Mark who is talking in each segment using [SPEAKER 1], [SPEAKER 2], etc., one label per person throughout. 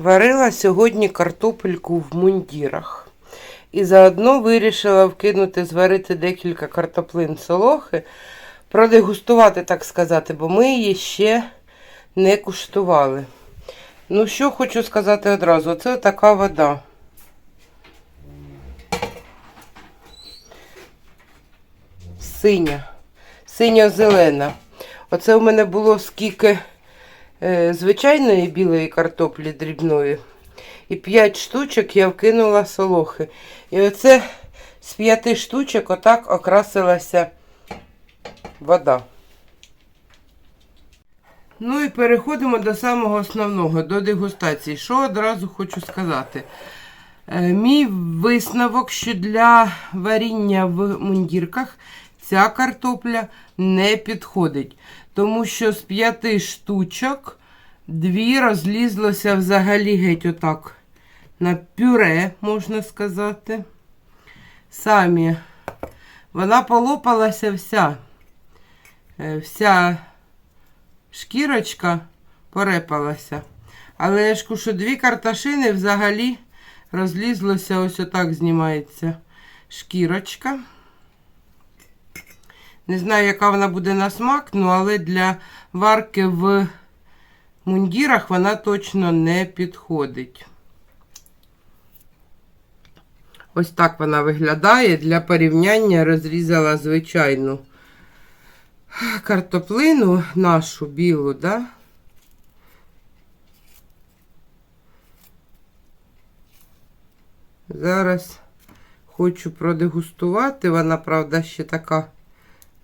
[SPEAKER 1] Варила сьогодні картопельку в мундірах. І заодно вирішила вкинути, зварити декілька картоплин солохи, продегустувати, так сказати, бо ми її ще не куштували. Ну, що хочу сказати одразу, це така вода. Синя, синьо-зелена. Оце у мене було скільки звичайної білої картоплі дрібної. І 5 штучок я вкинула солохи. І оце з 5 штучок отак окрасилася вода. Ну і переходимо до самого основного, до дегустації. Що одразу хочу сказати. Е, Мій висновок, що для варіння в мундірках ця картопля не підходить. Тому що з п'яти штучок дві розлізлося взагалі геть отак на пюре, можна сказати. Самі. Вона полопалася вся. Е, Вся шкірочка порепалася. Але я ж що дві карташини взагалі розлізлося, ось отак знімається шкірочка. Не знаю, яка вона буде на смак, ну але для варки в мундірах вона точно не підходить. Ось так вона виглядає. Для порівняння розрізала звичайну картоплину нашу білу, да? Зараз хочу продегустувати. Вона, правда, ще така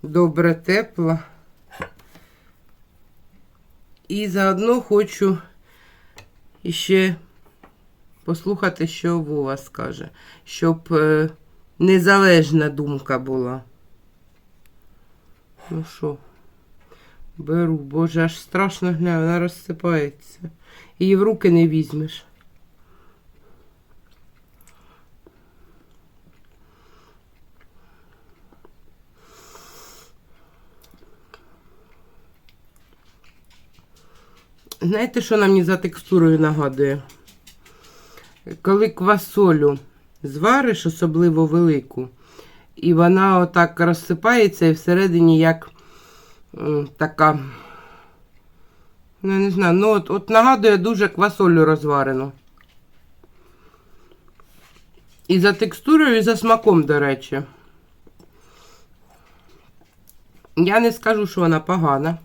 [SPEAKER 1] добре тепла. І заодно хочу іще послухати, що Вова скаже, щоб е, незалежна думка була. Ну що, беру, боже, аж страшно гля, вона розсипається. Її в руки не візьмеш. Знаєте, що нам мені за текстурою нагадує? Коли квасолю звариш, особливо велику, і вона отак розсипається і всередині як така, ну, я не знаю, ну от, от нагадує дуже квасолю розварену. І за текстурою, і за смаком, до речі. Я не скажу, що вона погана.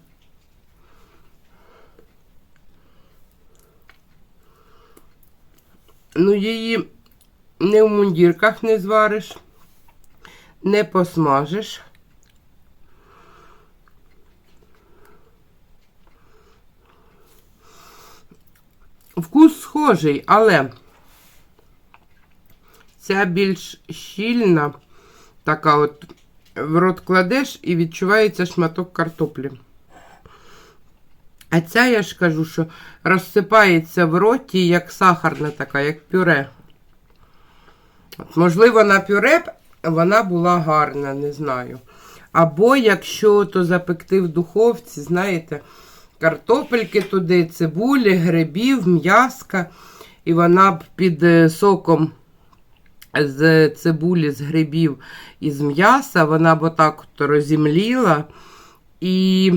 [SPEAKER 1] Ну, її не в мундірках не звариш, не посмажиш. Вкус схожий, але ця більш щільна, така от в рот кладеш і відчувається шматок картоплі. А ця, я ж кажу, що розсипається в роті, як сахарна така, як пюре. От, можливо, на пюре вона була гарна, не знаю. Або якщо то запекти в духовці, знаєте, картопельки туди, цибулі, грибів, м'яска. І вона б під е, соком з цибулі, з грибів і з м'яса, вона б отак розімліла і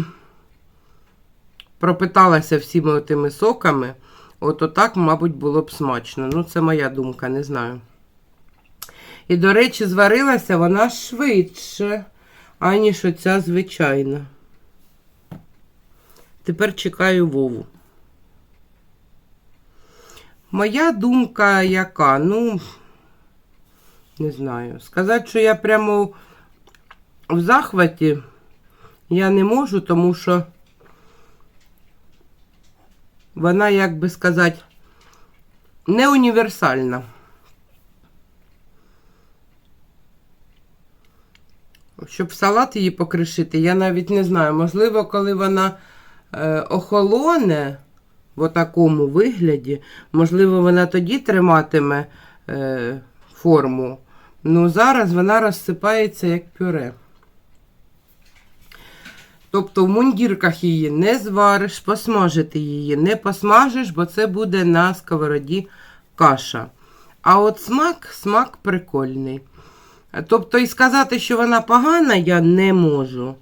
[SPEAKER 1] пропиталася всіми тими соками, от отак, мабуть, було б смачно. Ну, це моя думка, не знаю. І, до речі, зварилася вона швидше, аніж оця звичайна. Тепер чекаю Вову. Моя думка яка? Ну, не знаю. Сказати, що я прямо в захваті я не можу, тому що вона, як би сказати, не універсальна. Щоб салат її покришити, я навіть не знаю. Можливо, коли вона е, охолоне в такому вигляді, можливо, вона тоді триматиме е, форму. Ну, зараз вона розсипається як пюре. Тобто в мундірках її не звариш, посмажити її не посмажиш, бо це буде на сковороді каша. А от смак, смак прикольний. Тобто, і сказати, що вона погана, я не можу.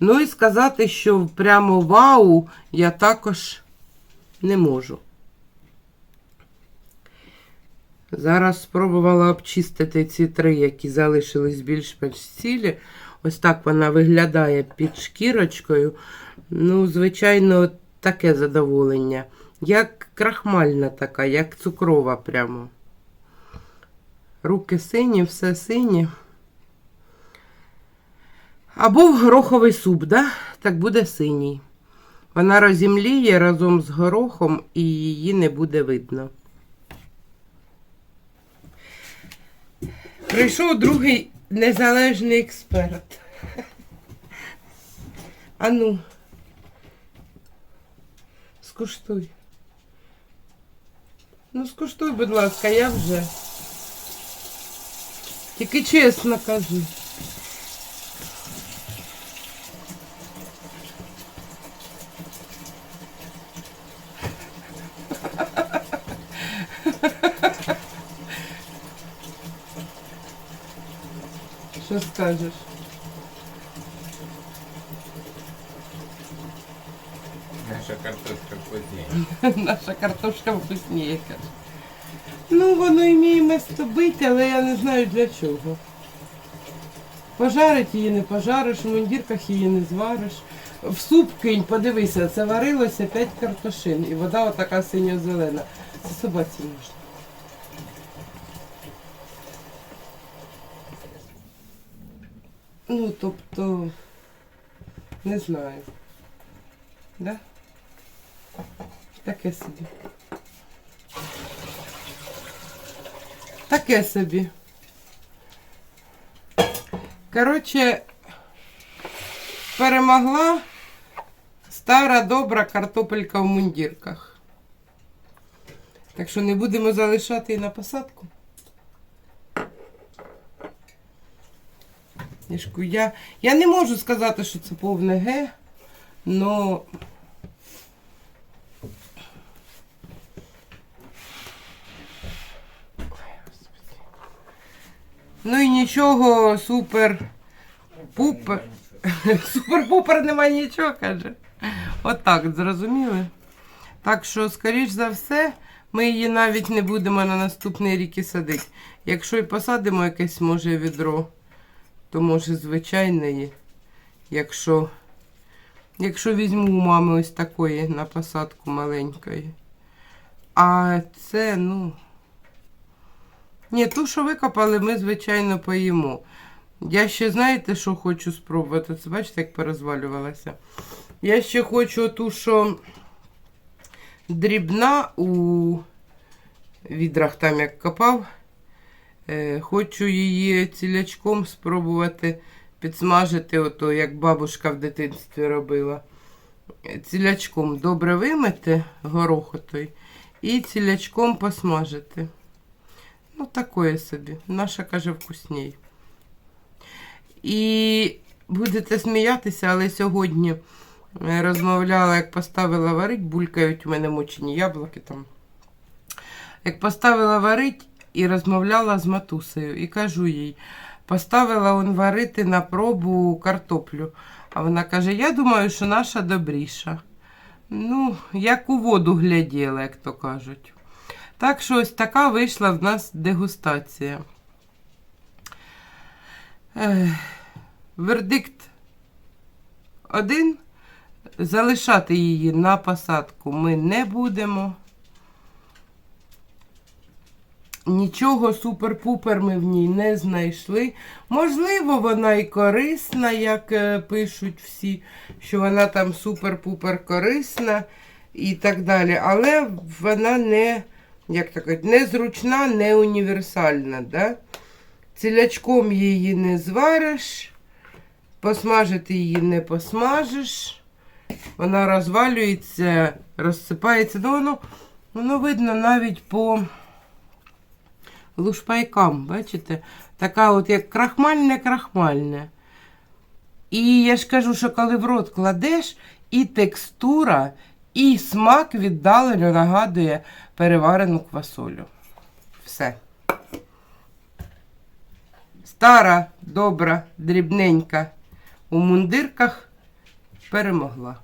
[SPEAKER 1] Ну і сказати, що прямо вау, я також не можу. Зараз спробувала обчистити ці три, які залишились більш-менш цілі. Ось так вона виглядає під шкірочкою. Ну, звичайно, таке задоволення. Як крахмальна така, як цукрова прямо. Руки сині, все синє. Або в гороховий суп, да? так буде синій. Вона розімліє разом з горохом і її не буде видно. Прийшов другий незалежний експерт. Ану, скуштуй. Ну, скуштуй, будь ласка, я вже. Тільки чесно кажу. Що скажеш?
[SPEAKER 2] Наша картошка вкуснее.
[SPEAKER 1] Наша картошка вкусніє, каже. Ну, воно і має место бити, але я не знаю для чого. Пожарить її не пожариш, в мундірках її не звариш. В суп кинь, подивися, це варилося 5 картошин, і вода отака синьо-зелена. Це собаці можна. Ну, тобто, не знаю. Да? Таке собі. Таке собі. Коротше, перемогла стара добра картопелька в мундірках. Так що не будемо залишати її на посадку. Я, я, я не можу сказати, що це повне Г, но Ну і нічого, супер. Пупер. Супер-пупер нема нічого, каже. Отак, зрозуміли? Так що, скоріш за все, ми її навіть не будемо на наступний рік і садити. Якщо і посадимо якесь, може, відро, то може звичайної. Якщо, якщо візьму у мами ось такої на посадку маленької. А це, ну. Ні, ту, що викопали, ми, звичайно, поїмо. Я ще, знаєте, що хочу спробувати? Це бачите, як порозвалювалася. Я ще хочу ту, що дрібна у відрах там як копав. Е, Хочу її цілячком спробувати підсмажити, ото, як бабушка в дитинстві робила. Цілячком добре вимити горох отой і цілячком посмажити. Ну, такое собі. Наша каже вкусній. І будете сміятися, але сьогодні е, розмовляла, як поставила варить, булькають у мене мочені яблуки там. Як поставила варить і розмовляла з матусею. І кажу їй, поставила он варити на пробу картоплю. А вона каже: Я думаю, що наша добріша. Ну, як у воду гляділа, як то кажуть. Так що ось така вийшла в нас дегустація. Ех, Вердикт один. Залишати її на посадку ми не будемо. Нічого супер-пупер ми в ній не знайшли. Можливо, вона і корисна, як е, пишуть всі, що вона там супер-пупер корисна і так далі. Але вона не як так кажуть, незручна, не універсальна. Да? Цілячком її не звариш, посмажити її не посмажиш. Вона розвалюється, розсипається. Ну, воно, воно видно навіть по лушпайкам, бачите? Така от як крахмальне-крахмальне. І я ж кажу, що коли в рот кладеш, і текстура, і смак віддалено нагадує переварену квасолю. Все. Стара, добра, дрібненька у мундирках перемогла.